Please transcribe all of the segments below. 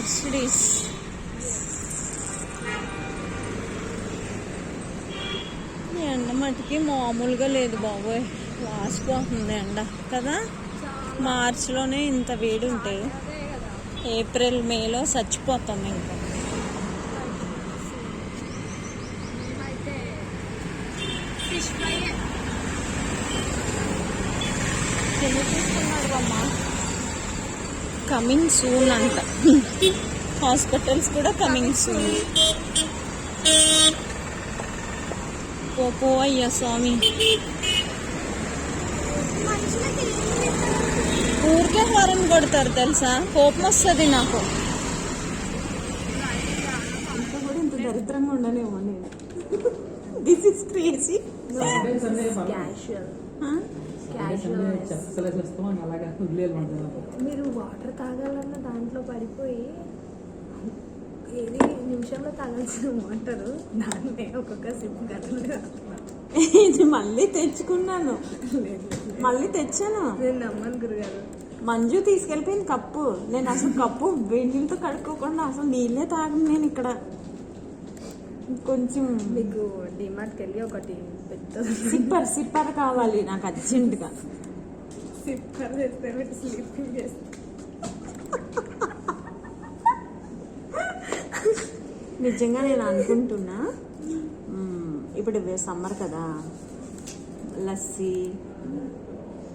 Mercedes ఎండ మటుకి మామూలుగా లేదు బాబోయ్. వాసిపోతుంది ఎండ కదా? మార్చిలోనే ఇంత వేడి ఉంటాయి ఏప్రిల్ మేలో చచ్చిపోతాం ఇంకా. ఫిష్ ఫ్రై ఎన్ని తీసుకున్నారు అమ్మ? కమింగ్ సూన్ అంట. హాస్పిటల్స్ కూడా కమింగ్ సూన్ పో పో అయ్యా స్వామి. ఊరికే హారన్ కొడతారు తెలుసా? కోపం వస్తుంది నాకు. దరిద్రంగా ఉండనేమో నేను. దిస్ ఇస్ క్రేజీ మీరు వాటర్ తాగాలన్న దాంట్లో పడిపోయి ఏది నిమిషంలో తాగాల్సిన వాటర్ దాన్ని ఒక్కొక్క సిప్ గంటలు ఇది మళ్ళీ తెచ్చుకున్నాను. మళ్ళీ తెచ్చాను. నేను నమ్మను గురుగారు. మంజు తీసుకెళ్ళిపోయింది కప్పు. నేను అసలు కప్పు వేడి నీళ్ళతో కడుక్కోకుండా అసలు నీళ్ళే తాగను నేను ఇక్కడ. కొంచెం మీకు డిమార్ట్కి వెళ్ళి ఒకటి పెద్ద సిప్పర్ సిప్పర్ కావాలి నాకు అర్జెంటుగా. సిప్పర్ చేస్తే మీరు స్లీపింగ్ చేస్తే నిజంగా నేను అనుకుంటున్నా ఇప్పుడు సమ్మర్ కదా లస్సీ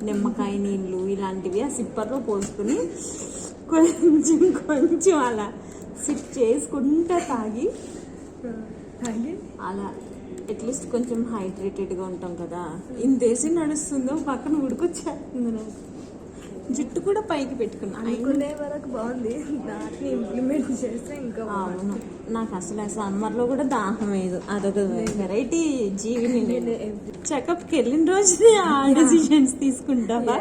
నిమ్మకాయ నీళ్ళు ఇలాంటివి ఆ సిప్పర్లో పోసుకుని కొంచెం కొంచెం అలా సిప్ చేసుకుంటా తాగి అలా అట్లీస్ట్ కొంచెం హైడ్రేటెడ్గా ఉంటాం కదా. ఇంతేసి నడుస్తుందో పక్కన ఉడికొచ్చేస్తుంది నాకు జుట్టు కూడా పైకి పెట్టుకున్నా. అనుకునే వరకు బాగుంది. దాన్ని ఇంప్లిమెంట్ చేస్తే ఇంకా. అవును. నాకు అసలు ఆ సమ్మర్లో కూడా దాహం వేయదు అదొక వెరైటీ జీవిని నేను చెకప్కి వెళ్ళిన రోజునే ఆ డెసిషన్స్ తీసుకుంటావా?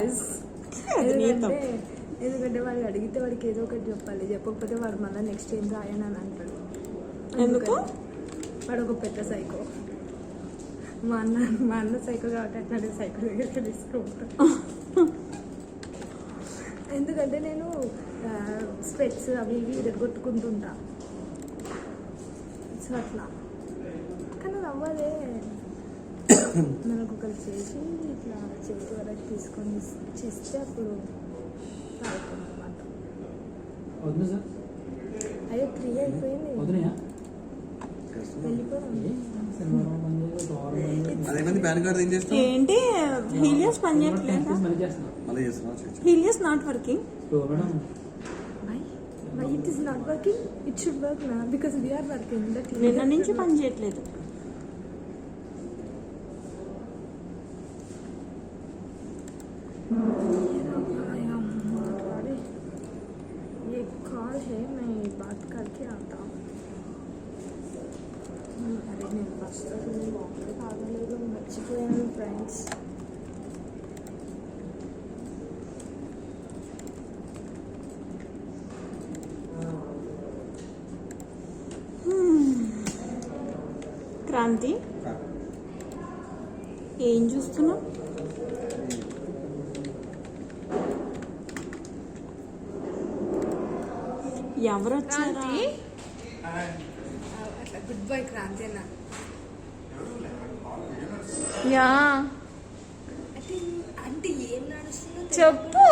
ఎందుకంటే వాడు అడిగితే వాడికి ఏదో ఒకటి చెప్పాలి. చెప్పకపోతే వాడు మళ్ళీ నెక్స్ట్ ఏం రాయని అని అంటాడు. ఎందుకు? వాడు ఒక పెద్ద సైకో మా అన్న మా అన్న సైకో కాబట్టి అట్లాంటి సైకో దగ్గరికి తీసుకుంటాను ఎందుకంటే నేను స్పెట్స్ అవి ఇవి ఇరగొట్టుకుంటుంటా సో అట్లా. కానీ అది అవ్వదే. మనకు ఒకరు చేసి ఇట్లా చేతి వరకు తీసుకొని చేస్తే అప్పుడు వద్దు సార్. అయ్యో త్రీ అయిపోయింది. ఏంటి? హీలియస్ పని చేయట్లేదా? Helios not working. Why why it is not working. It should work నా బికాస్ వీఆర్ వర్కింగ్. నిన్న నుంచి పని చేయట్లేదు. తాగలేదు మర్చిపోయాను ఫ్రెండ్స్ క్రాంతి? ఏం చూస్తున్నావు? ఎవరు వచ్చారా గుడ్ బై క్రాంతి అన్న. యా. అంటే అంటే ఏం నడుస్తుందో చెప్పు.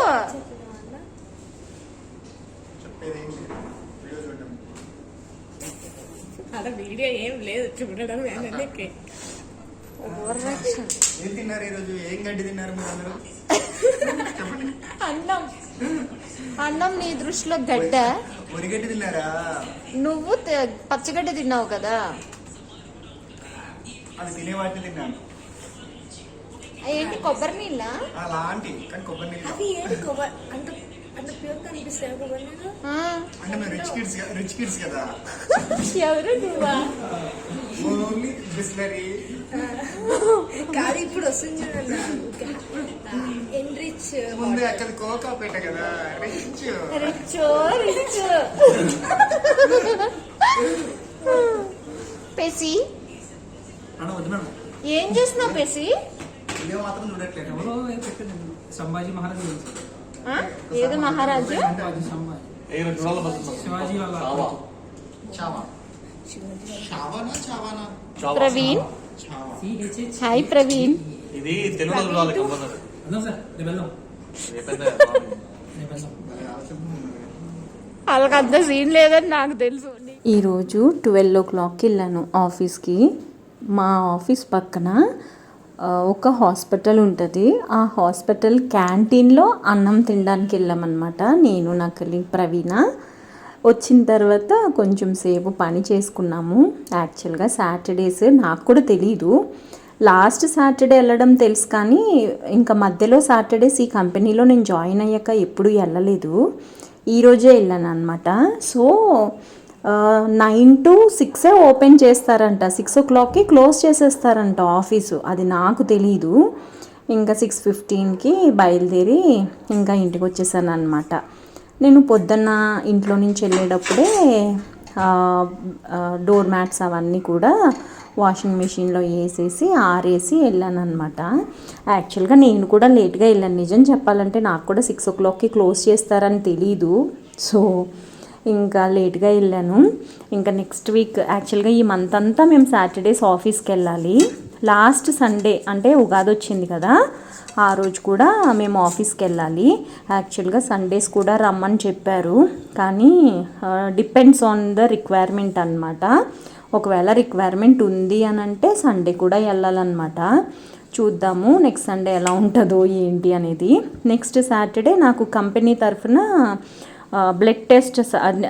అలా వీడియో ఏం లేదు చూడడం ఓవర్యాక్షన్ ఏం తిన్నారు ఈరోజు? ఏం గడ్డి తిన్నారు మీరు అందరూ? అన్నం. అన్నం నీ దృష్టిలో గడ్డ. ఒరిగడ్డి తిన్నారా? నువ్వు పచ్చగడ్డ తిన్నావు కదా. అది తినే వాటిని తిన్నాను. ఏంటి కొబ్బరి నీళ్ళ? అలాంటి కానీ కొబ్బరి నీళ్ళు అవి ఏంటి కొబ్బరి అంత అంత ప్యూర్ కనిపిస్తాయి కొబ్బరి నీళ్ళు? అంటే మేము రిచ్ కిడ్స్ రిచ్ కిడ్స్ కదా. ఎవరు నువ్వా? ఓన్లీ బిస్లరీ. కాదు ఇప్పుడు వస్తుంది చూడండి. ఎన్రిచ్ ముందు అక్కడ కోకా పెట్ట కదా. రిచ్ రిచో రిచ్ పెసి? ఏం చేస్తున్నావు పెసి? ఇదే మాత్రం చూడట్లేదు. ఎవరో సంభాజీ మహారాజు గురించి? ఏది మహారాజు? సంభాజీ. శివాజీ వాళ్ళ చావా. చావానా చావానా? ప్రవీణ్? హాయ్ ప్రవీణ్. ఇది తెలుగులో చూడాలి కంపల్సరీ వాళ్ళకి అంత సీన్ లేదని నాకు తెలుసు. ఈరోజు ట్వెల్వ్ ఓ క్లాక్కి వెళ్ళాను ఆఫీస్కి. మా ఆఫీస్ పక్కన ఒక హాస్పిటల్ ఉంటుంది. ఆ హాస్పిటల్ క్యాంటీన్లో అన్నం తినడానికి వెళ్ళామన్నమాట. నేను నా కలిగి ప్రవీణ. వచ్చిన తర్వాత కొంచెం సేపు పని చేసుకున్నాము. యాక్చువల్గా సాటర్డేస్ నాకు కూడా తెలీదు. లాస్ట్ సాటర్డే వెళ్ళడం తెలుసు కానీ ఇంకా మధ్యలో సాటర్డేస్ ఈ కంపెనీలో నేను జాయిన్ అయ్యాక ఎప్పుడూ వెళ్ళలేదు. ఈరోజే వెళ్ళాను అనమాట సో నైన్ టు సిక్సే ఓపెన్ చేస్తారంట. సిక్స్ ఓ క్లాక్కి క్లోజ్ చేసేస్తారంట ఆఫీసు. అది నాకు తెలీదు. ఇంకా సిక్స్ ఫిఫ్టీన్కి బయలుదేరి ఇంకా ఇంటికి వచ్చేసాను అనమాట నేను పొద్దున్న ఇంట్లో నుంచి వెళ్ళేటప్పుడే డోర్ మ్యాట్స్ అవన్నీ కూడా వాషింగ్ మెషిన్లో వేసేసి ఆరేసి వెళ్ళాను అనమాట యాక్చువల్గా నేను కూడా లేట్గా వెళ్ళాను. నిజం చెప్పాలంటే నాకు కూడా సిక్స్ ఓ క్లాక్కి క్లోజ్ చేస్తారని తెలీదు. సో ఇంకా లేట్గా వెళ్ళాను. ఇంకా నెక్స్ట్ వీక్ యాక్చువల్గా ఈ మంత్ అంతా మేము సాటర్డేస్ ఆఫీస్కి వెళ్ళాలి. లాస్ట్ సండే అంటే ఉగాది వచ్చింది కదా ఆ రోజు కూడా మేము ఆఫీస్కి వెళ్ళాలి. యాక్చువల్గా సండేస్ కూడా రమ్మని చెప్పారు. కానీ డిపెండ్స్ ఆన్ ద రిక్వైర్మెంట్ అనమాట ఒకవేళ రిక్వైర్మెంట్ ఉంది అని అంటే సండే కూడా వెళ్ళాలన్నమాట. చూద్దాము నెక్స్ట్ సండే ఎలా ఉంటుందో ఏంటి అనేది. నెక్స్ట్ సాటర్డే నాకు కంపెనీ తరఫున బ్లడ్ టెస్ట్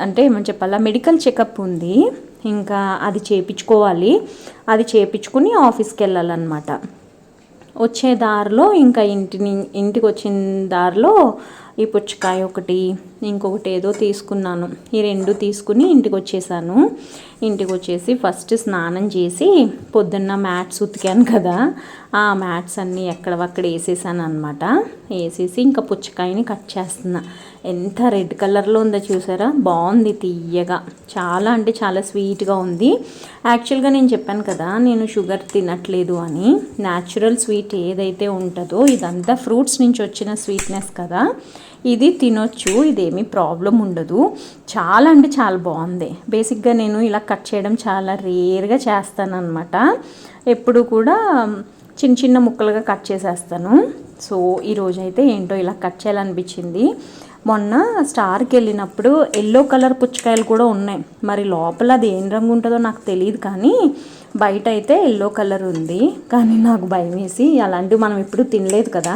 అంటే ఏమని చెప్పాలా? మెడికల్ చెకప్ ఉంది. ఇంకా అది చేయించుకోవాలి అది చేయించుకుని ఆఫీస్కి వెళ్ళాలన్నమాట. వచ్చే దారిలో ఇంకా ఇంటిని ఇంటికి వచ్చిన దారిలో ఈ పుచ్చకాయ ఒకటి ఇంకొకటి ఏదో తీసుకున్నాను. ఈ రెండు తీసుకుని ఇంటికి వచ్చేసాను. ఇంటికి వచ్చేసి ఫస్ట్ స్నానం చేసి పొద్దున్న మ్యాట్స్ ఉతికాను కదా. ఆ మ్యాట్స్ అన్నీ ఎక్కడవక్కడ వేసేసాను అనమాట వేసేసి ఇంకా పుచ్చకాయని కట్ చేస్తున్నా. ఎంత రెడ్ కలర్లో ఉందో చూసారా? బాగుంది తీయగా చాలా అంటే చాలా స్వీట్గా ఉంది. యాక్చువల్గా నేను చెప్పాను కదా నేను షుగర్ తినట్లేదు అని. న్యాచురల్ స్వీట్ ఏదైతే ఉంటుందో ఇదంతా ఫ్రూట్స్ నుంచి వచ్చిన స్వీట్నెస్ కదా. ఇది తినొచ్చు ఇదేమీ ప్రాబ్లం ఉండదు. చాలా అంటే చాలా బాగుంది. బేసిక్గా నేను ఇలా కట్ చేయడం చాలా రేర్గా చేస్తాను అనమాట ఎప్పుడు కూడా చిన్న చిన్న ముక్కలుగా కట్ చేసేస్తాను. సో ఈరోజు అయితే ఏంటో ఇలా కట్ చేయాలనిపించింది. మొన్న స్టార్కి వెళ్ళినప్పుడు ఎల్లో కలర్ పుచ్చకాయలు కూడా ఉన్నాయి. మరి లోపల అది ఏం రంగు ఉంటుందో నాకు తెలియదు కానీ బయట అయితే ఎల్లో కలర్ ఉంది. కానీ నాకు భయం వేసి అలాంటివి మనం ఎప్పుడు తినలేదు కదా.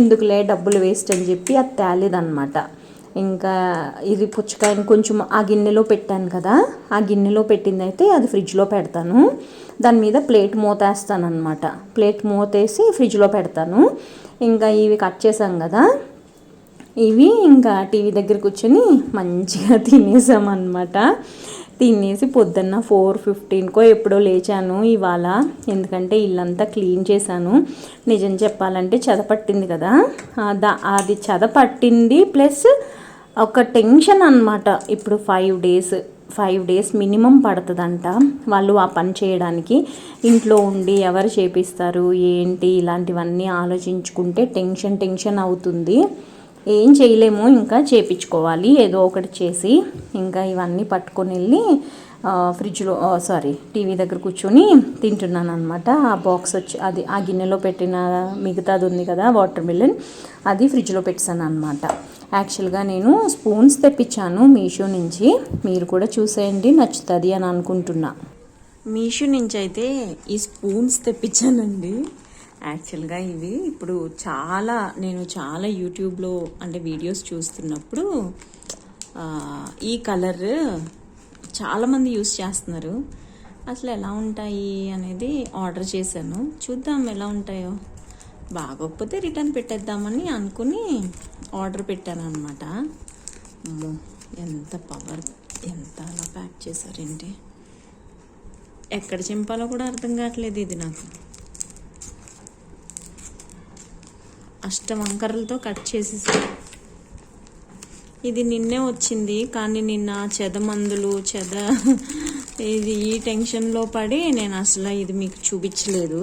ఎందుకులే డబ్బులు వేస్ట్ అని చెప్పి అది తేలేదన్నమాట. ఇంకా ఇది పుచ్చకాయని కొంచెం ఆ గిన్నెలో పెట్టాను కదా. ఆ గిన్నెలో పెట్టింది అయితే అది ఫ్రిడ్జ్లో పెడతాను. దాని మీద ప్లేట్ మూతేస్తాను అనమాట ప్లేట్ మూతేసి ఫ్రిడ్జ్లో పెడతాను. ఇంకా ఇవి కట్ చేసాం కదా ఇవి ఇంకా టీవీ దగ్గర కూర్చొని మంచిగా తినేసామన్నమాట. తినేసి పొద్దున్న ఫోర్ ఫిఫ్టీన్కో ఎప్పుడో లేచాను ఇవాళ. ఎందుకంటే ఇల్లంతా క్లీన్ చేశాను. నిజం చెప్పాలంటే చెదపట్టింది కదా. దా అది చెదపట్టింది ప్లస్ ఒక టెన్షన్ అన్నమాట. ఇప్పుడు five days five days minimum పడుతుందంట వాళ్ళు ఆ పని చేయడానికి. ఇంట్లో ఉండి ఎవరు చేపిస్తారు ఏంటి ఇలాంటివన్నీ ఆలోచించుకుంటే టెన్షన్ టెన్షన్ అవుతుంది. ఏం చేయలేము ఇంకా చేపించుకోవాలి ఏదో ఒకటి చేసి ఇంకా ఇవన్నీ పట్టుకొని వెళ్ళి ఫ్రిడ్జ్లో సారీ టీవీ దగ్గర కూర్చొని తింటున్నాను అనమాట ఆ బాక్స్ వచ్చి అది ఆ గిన్నెలో పెట్టిన మిగతాది ఉంది కదా వాటర్ మిలన్ అది ఫ్రిడ్జ్లో పెట్టాను అనమాట యాక్చువల్గా నేను స్పూన్స్ తెప్పించాను మీషో నుంచి. మీరు కూడా చూసేయండి నచ్చుతుంది అని అనుకుంటున్నా. మీషో నుంచి అయితే ఈ స్పూన్స్ తెప్పించానండి. యాక్చువల్గా ఇవి ఇప్పుడు చాలా నేను చాలా యూట్యూబ్లో అంటే వీడియోస్ చూస్తున్నప్పుడు ఈ కలర్ చాలామంది యూస్ చేస్తున్నారు. అసలు ఎలా ఉంటాయి అనేది ఆర్డర్ చేశాను. చూద్దాం ఎలా ఉంటాయో. బాగోకపోతే రిటర్న్ పెట్టేద్దామని అనుకుని ఆర్డర్ పెట్టాను అనమాట ఎంత పవర్ ఎంత అలా ప్యాక్ చేశారేంటి? ఎక్కడ చింపాలో కూడా అర్థం కావట్లేదు ఇది నాకు. అష్టవంకరలతో కట్ చేసేసారు ఇది నిన్నే వచ్చింది కానీ నిన్న చెద మందులు చెద ఇది ఈ టెన్షన్లో పడి నేను అసలు ఇది మీకు చూపించలేదు.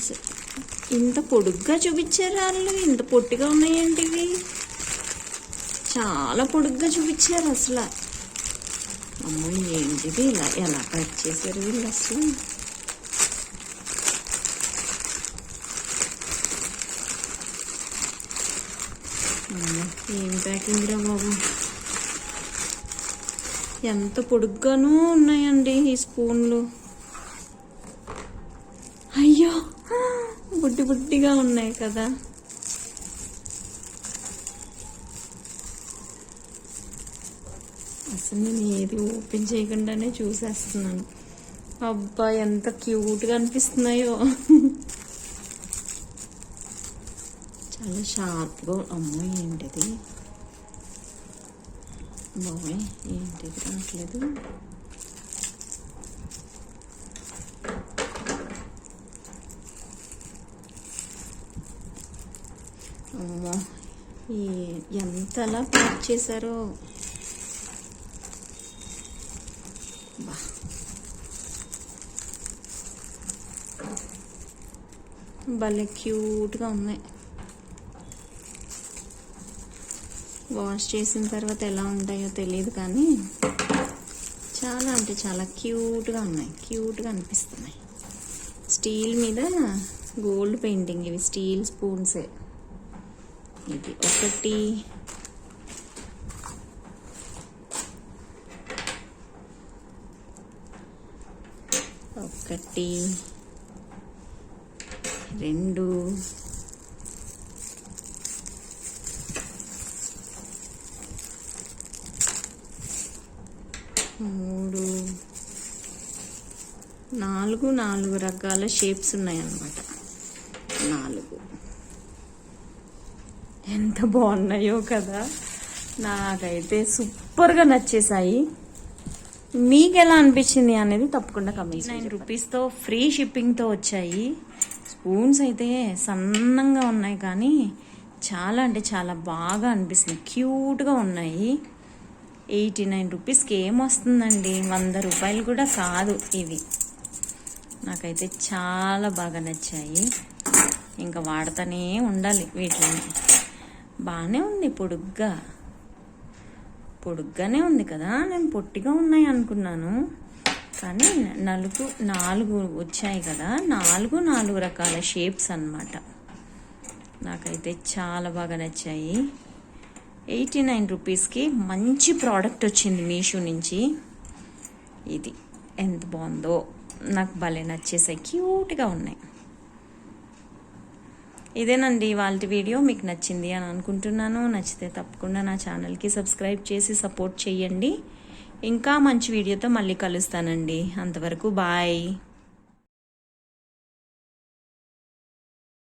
అసలు ఇంత పొడుగ్గా చూపించారు వాళ్ళు ఇంత పొట్టిగా ఉన్నాయండి ఇవి? చాలా పొడుగ్గా చూపించారు అసలు. అమ్మో ఏంటిది ఇలా? ఎలా కట్ చేశారు వీళ్ళు అసలు? ఏం ప్యాకింగ్ రా బాబు? ఎంత పొడుగ్గానూ ఉన్నాయండి ఈ స్పూన్లు అయ్యో బుట్టి బుట్టిగా ఉన్నాయి కదా. అసలు నేను ఏది ఓపెన్ చేయకుండానే చూసేస్తున్నాను. అబ్బా ఎంత క్యూట్గా అనిపిస్తున్నాయో. చాలా షార్ప్గా అమ్మో ఏంటిది? బాబాయ్ ఏంటిది? రావట్లేదు. అమ్మో ఈ ఎంతలా ప్యాక్ చేశారో? బా. భలే క్యూట్గా ఉన్నాయి. వాష్ చేసిన తర్వాత ఎలా ఉంటాయో తెలియదు కానీ చాలా అంటే చాలా క్యూట్గా ఉన్నాయి. క్యూట్గా అనిపిస్తున్నాయి. స్టీల్ మీద గోల్డ్ పెయింటింగ్ ఇవి స్టీల్ స్పూన్సే. ఇది ఒకటి. ఒకటి. రెండు. మూడు. నాలుగు నాలుగు రకాల షేప్స్ ఉన్నాయన్నమాట నాలుగు ఎంత బాగున్నాయో కదా. నాకైతే సూపర్గా నచ్చేసాయి మీకు ఎలా అనిపించింది అనేది తప్పకుండా కమెంట్ నైన్ రూపీస్తో ఫ్రీ షిప్పింగ్తో వచ్చాయి. స్పూన్స్ అయితే సన్నంగా ఉన్నాయి కానీ చాలా అంటే చాలా బాగా అనిపిస్తుంది. క్యూట్గా ఉన్నాయి. ఎయిటీ నైన్ రూపీస్కి ఏం వస్తుందండి? వంద రూపాయలు కూడా కాదు ఇవి. నాకైతే చాలా బాగా నచ్చాయి. ఇంకా వాడుతూనే ఉండాలి వీటిని. బాగానే ఉంది పొడుగ్గా. పొడుగ్గానే ఉంది కదా నేను పొట్టిగా ఉన్నాయి అనుకున్నాను. కానీ నలుగు నాలుగు వచ్చాయి కదా నాలుగు నాలుగు రకాల షేప్స్ అన్నమాట. నాకైతే చాలా బాగా నచ్చాయి. ఎయిటీ నైన్ రూపీస్కి మంచి ప్రోడక్ట్ వచ్చింది మీషో నుంచి. ఇది ఎంత బాగుందో నాకు భలే నచ్చేసాయి క్యూట్గా ఉన్నాయి. ఇదేనండి వాళ్ళ వీడియో. మీకు నచ్చింది అని అనుకుంటున్నాను. నచ్చితే తప్పకుండా నా ఛానల్కి సబ్స్క్రైబ్ చేసి సపోర్ట్ చేయండి. ఇంకా మంచి వీడియోతో మళ్ళీ కలుస్తానండి. అంతవరకు బాయ్.